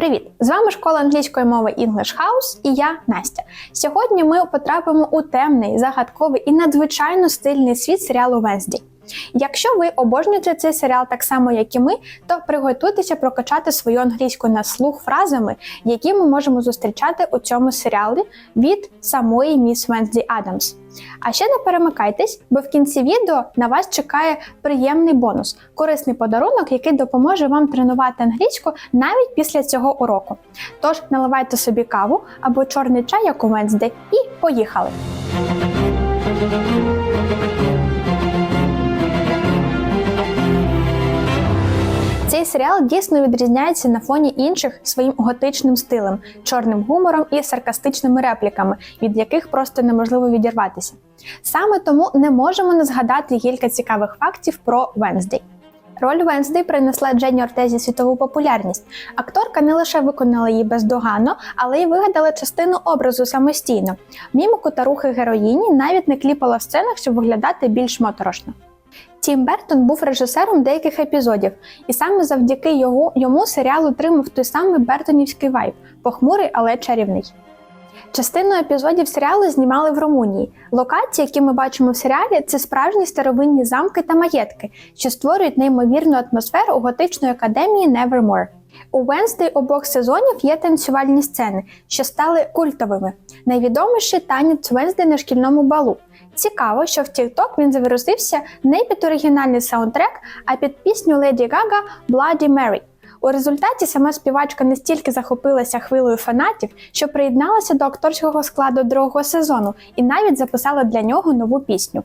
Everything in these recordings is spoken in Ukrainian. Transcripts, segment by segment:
Привіт! З вами школа англійської мови English House і я Настя. Сьогодні ми потрапимо у темний, загадковий і надзвичайно стильний світ серіалу Венсді. Якщо ви обожнюєте цей серіал так само, як і ми, то приготуйтеся прокачати свою англійську на слух фразами, які ми можемо зустрічати у цьому серіалі від самої міс Венсді Адамс. А ще не перемикайтесь, бо в кінці відео на вас чекає приємний бонус корисний подарунок, який допоможе вам тренувати англійську навіть після цього уроку. Тож наливайте собі каву або чорний чай, як у Венсді, і поїхали! Цей серіал дійсно відрізняється на фоні інших своїм готичним стилем, чорним гумором і саркастичними репліками, від яких просто неможливо відірватися. Саме тому не можемо не згадати кілька цікавих фактів про Венздей. Роль Венздей принесла Дженні Ортезі світову популярність. Акторка не лише виконала її бездоганно, але й вигадала частину образу самостійно. Мімику та рухи героїні навіть не кліпала в сценах, щоб виглядати більш моторошно. Тім Бертон був режисером деяких епізодів, і саме завдяки його, йому серіал отримав той самий Бертонівський вайб похмурий, але чарівний. Частину епізодів серіалу знімали в Румунії. Локації, які ми бачимо в серіалі, це справжні старовинні замки та маєтки, що створюють неймовірну атмосферу готичної академії Nevermore. У Венсдей обох сезонів є танцювальні сцени, що стали культовими. Найвідоміший танець Венсдей на шкільному балу. Цікаво, що в TikTok він завирусився не під оригінальний саундтрек, а під пісню Леді Гага Bloody Mary. У результаті сама співачка настільки захопилася хвилою фанатів, що приєдналася до акторського складу другого сезону і навіть записала для нього нову пісню.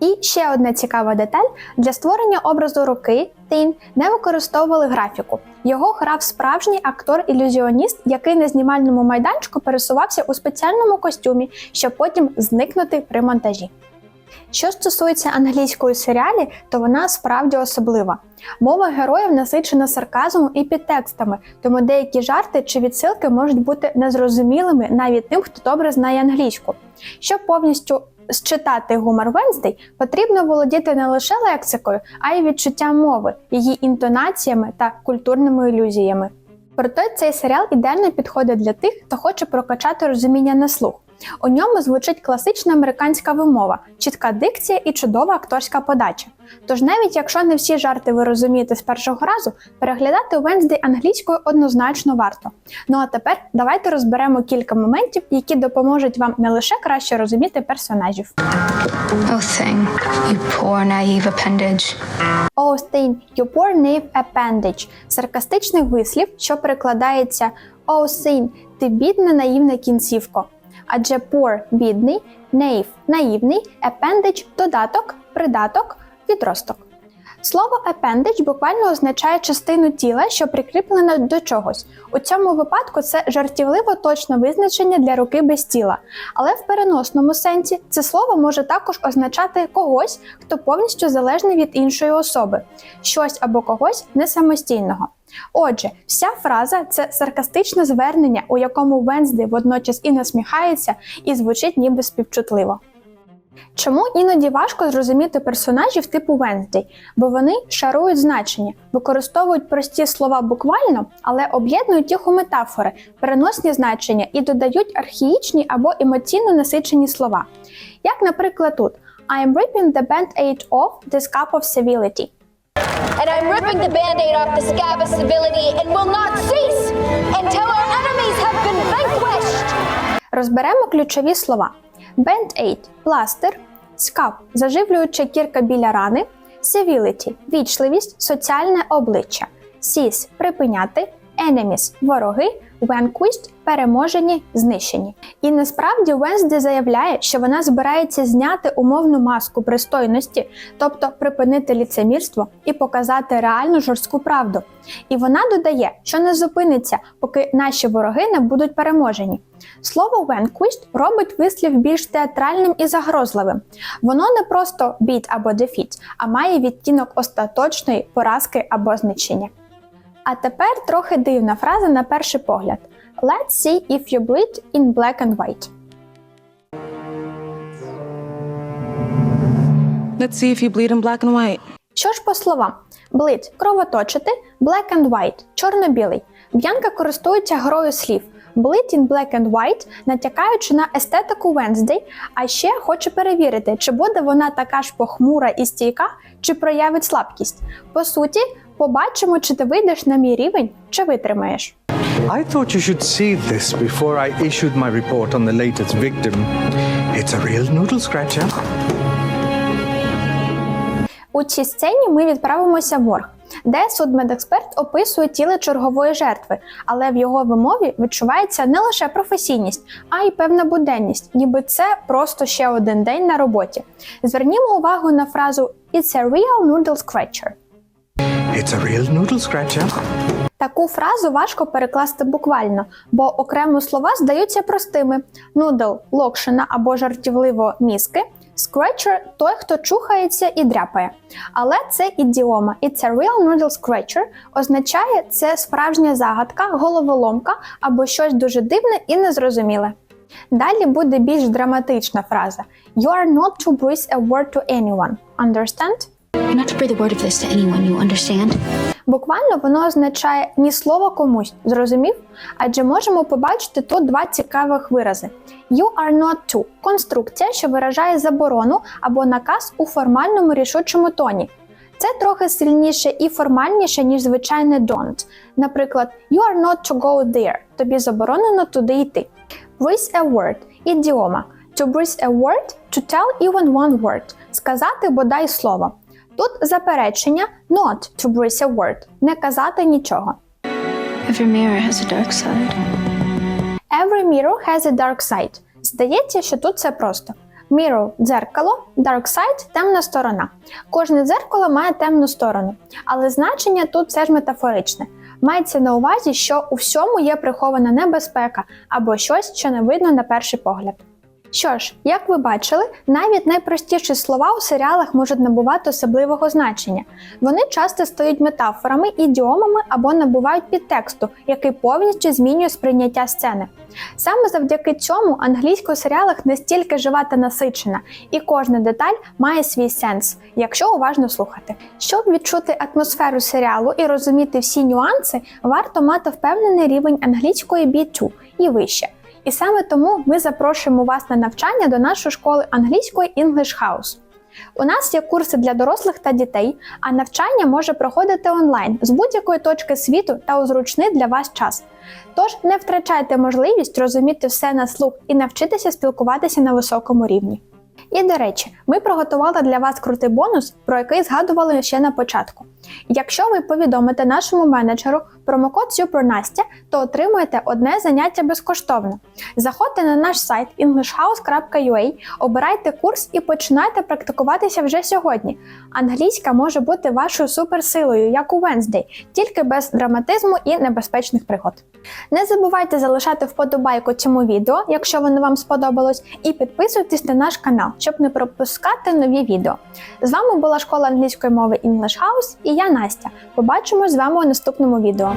І ще одна цікава деталь: для створення образу руки Тейн не використовували графіку. Його грав справжній актор-ілюзіоніст, який на знімальному майданчику пересувався у спеціальному костюмі, щоб потім зникнути при монтажі. Що стосується англійської серіалі, то вона справді особлива. Мова героїв насичена сарказмом і підтекстами, тому деякі жарти чи відсилки можуть бути незрозумілими навіть тим, хто добре знає англійську. Щоб повністю считати гумор Венздей, потрібно володіти не лише лексикою, а й відчуттям мови, її інтонаціями та культурними ілюзіями. Проте цей серіал ідеально підходить для тих, хто хоче прокачати розуміння на слух. У ньому звучить класична американська вимова, чітка дикція і чудова акторська подача. Тож навіть якщо не всі жарти ви розумієте з першого разу, переглядати Венздей англійською однозначно варто. Ну а тепер давайте розберемо кілька моментів, які допоможуть вам не лише краще розуміти персонажів. Oh, thing, you poor naive appendage. Oh, you poor naive appendage – саркастичний вислів, що перекладається Oh, thing, ти бідна наївна кінцівко. Адже poor – бідний, naive – наївний, appendage – додаток, придаток, відросток. Слово appendage буквально означає частину тіла, що прикріплена до чогось. У цьому випадку це жартівливо точне визначення для руки без тіла. Але в переносному сенсі це слово може також означати когось, хто повністю залежний від іншої особи, щось або когось не самостійного. Отже, вся фраза це саркастичне звернення, у якому Венсди водночас і насміхається, і звучить ніби співчутливо. Чому іноді важко зрозуміти персонажів типу Венздей, бо вони шарують значення, використовують прості слова буквально, але об'єднують їх у метафори, переносні значення і додають архаїчні або емоційно насичені слова. Як, наприклад, тут I'm ripping the band-aid off the scab of civility. And I'm ripping the band-aid off the scab of civility and will not cease until our enemies have been vanquished. Розберемо ключові слова: Band-aid – пластир, scab – заживлююча кірка біля рани, civility – вічливість, соціальне обличчя, cease – припиняти, enemies – вороги, vanquished – переможені, знищені. І насправді Венсді заявляє, що вона збирається зняти умовну маску пристойності, тобто припинити ліцемірство і показати реальну жорстку правду. І вона додає, що не зупиниться, поки наші вороги не будуть переможені. Слово vanquished робить вислів більш театральним і загрозливим. Воно не просто beat або defeat, а має відтінок остаточної поразки або знищення. А тепер трохи дивна фраза на перший погляд. Let's see if you bleed in black and white. Let's see if you bleed in black and white. Що ж по словам? Bleed – кровоточити, black and white – чорно-білий. Б'янка користується грою слів Bleed in black and white, натякаючи на естетику Wednesday, а ще хоче перевірити, чи буде вона така ж похмура і стійка, чи проявить слабкість. По суті, побачимо, чи ти вийдеш на мій рівень, чи витримаєш. I thought you should see this before I issued my report on the latest victim. It's a real noodle scratcher. У цій сцені ми відправимося в морг, де судмедексперт описує тіло чергової жертви, але в його вимові відчувається не лише професійність, а й певна буденність, ніби це просто ще один день на роботі. Звернімо увагу на фразу «It's a real noodle scratcher». It's a real noodle scratcher. Таку фразу важко перекласти буквально, бо окремо слова здаються простими: нудл локшина або жартівливо мізки. Scratcher – той, хто чухається і дряпає. Але це ідіома. It's a real noodle scratcher означає це справжня загадка, головоломка або щось дуже дивне і незрозуміле. Далі буде більш драматична фраза: You are not to breathe a word to anyone. Understand? Буквально воно означає ні слова комусь, зрозумів? Адже можемо побачити тут два цікавих вирази: You are not to – конструкція, що виражає заборону або наказ у формальному рішучому тоні. Це трохи сильніше і формальніше, ніж звичайне don't. Наприклад, You are not to go there. Тобі заборонено туди йти. Breathe a word – ідіома. To breathe a word – to tell even one word – сказати бодай слово. Тут заперечення not to breathe a word – не казати нічого. Every mirror has a dark side. Every mirror has a dark side. Здається, що тут це просто. Mirror – дзеркало, dark side – темна сторона. Кожне дзеркало має темну сторону, але значення тут все ж метафоричне. Мається на увазі, що у всьому є прихована небезпека або щось, що не видно на перший погляд. Що ж, як ви бачили, навіть найпростіші слова у серіалах можуть набувати особливого значення. Вони часто стають метафорами, ідіомами або набувають підтексту, який повністю змінює сприйняття сцени. Саме завдяки цьому англійська у серіалах настільки жива та насичена, і кожна деталь має свій сенс, якщо уважно слухати. Щоб відчути атмосферу серіалу і розуміти всі нюанси, варто мати впевнений рівень англійської B2 і вище. І саме тому ми запрошуємо вас на навчання до нашої школи англійської English House. У нас є курси для дорослих та дітей, а навчання може проходити онлайн з будь-якої точки світу та у зручний для вас час. Тож не втрачайте можливість розуміти все на слух і навчитися спілкуватися на високому рівні. І до речі, ми приготували для вас крутий бонус, про який згадували ще на початку. Якщо ви повідомите нашому менеджеру промокод SUPERNASTя, то отримуєте одне заняття безкоштовно. Заходьте на наш сайт englishhouse.ua, обирайте курс і починайте практикуватися вже сьогодні. Англійська може бути вашою суперсилою, як у Wednesday, тільки без драматизму і небезпечних пригод. Не забувайте залишати вподобайку цьому відео, якщо воно вам сподобалось, і підписуйтесь на наш канал, щоб не пропускати нові відео. З вами була школа англійської мови English House і я Настя. Побачимось з вами у наступному відео.